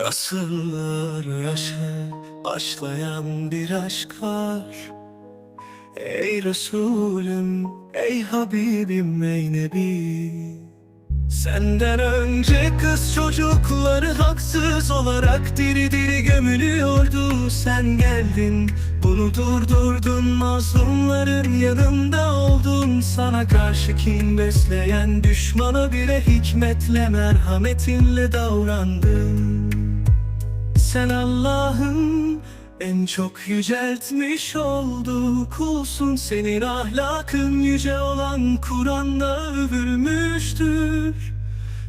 Asırlar yaşa başlayan bir aşk var. Ey Resulüm, ey Habibim, ey Nebi. Senden önce kız çocukları haksız olarak diri diri gömülüyordu. Sen geldin, bunu durdurdun Mazlumların yanında oldun. Sana karşı kin besleyen düşmana bile hikmetle merhametinle davrandın Sen Allah'ın en çok yüceltmiş olduğu kulsun. Senin ahlakın yüce olan Kur'an'da övülmüştür.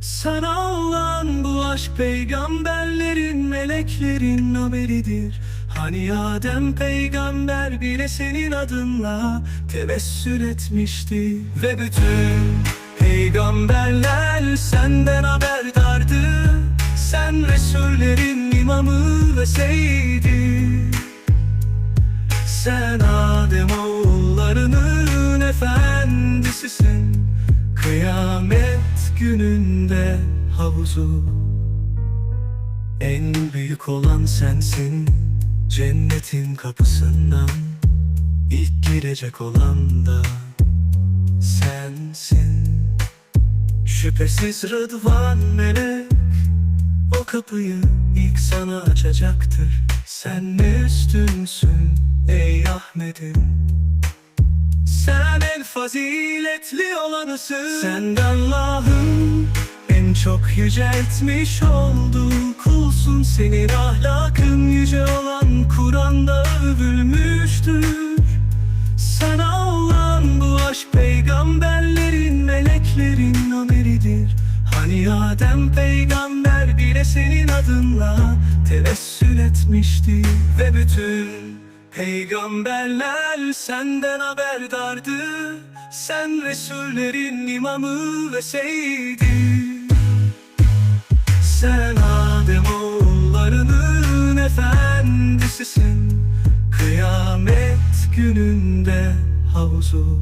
Sana olan bu aşk peygamberlerin, meleklerin haberidir. Hani Adem peygamber bile senin adınla tevessül etmişti. Ve bütün peygamberler senden haberdardı. Sen Resullerin imamı ve seyidi Sen Adem oğullarının efendisisin. Kıyamet gününde havuzu En büyük olan sensin. Cennetin kapısından ilk girecek olan da sensin. Şüphesiz Rıdvan melek o kapıyı ilk sana açacaktır. Sen ne üstünsün ey Ahmet'im? Sen en faziletli olanısın. Sen de Allah'ın en çok yüceltmiş olduğu kulsun Senin ahlakın yüce olan Kur'an'da övülmüştür. Sana olan bu aşk peygamberlerin, meleklerin haberidir Hani Adem peygamber bile senin adınla tevessül etmişti Ve bütün peygamberler senden haberdardı. Sen Resullerin imamı ve seyidi Sen Adem oğullarının efendisisin. Kıyamet gününde havuzu.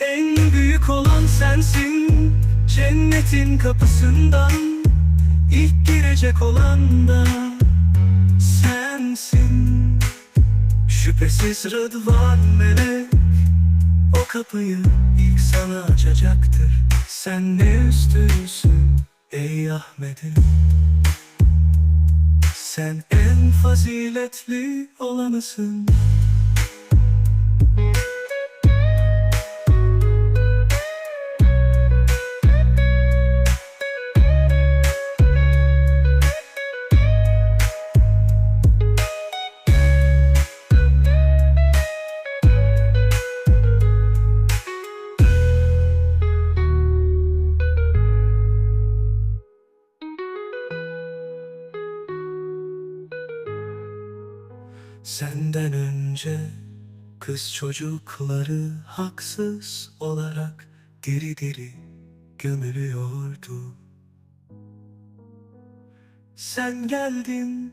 En büyük olan sensin. Cennetin kapısından ilk girecek olan da sensin. Şüphesiz Rıdvan melek O kapıyı ilk sana açacaktır. Sen ne üstünsün ey Ahmet'im? Sen en faziletli olanısın Senden önce kız çocukları haksız olarak diri diri gömülüyordu. Sen geldin,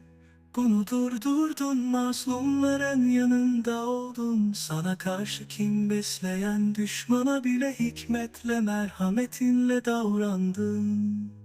bunu durdurdun, mazlumların yanında oldun. Sana karşı kim besleyen düşmana bile hikmetle merhametinle davrandın.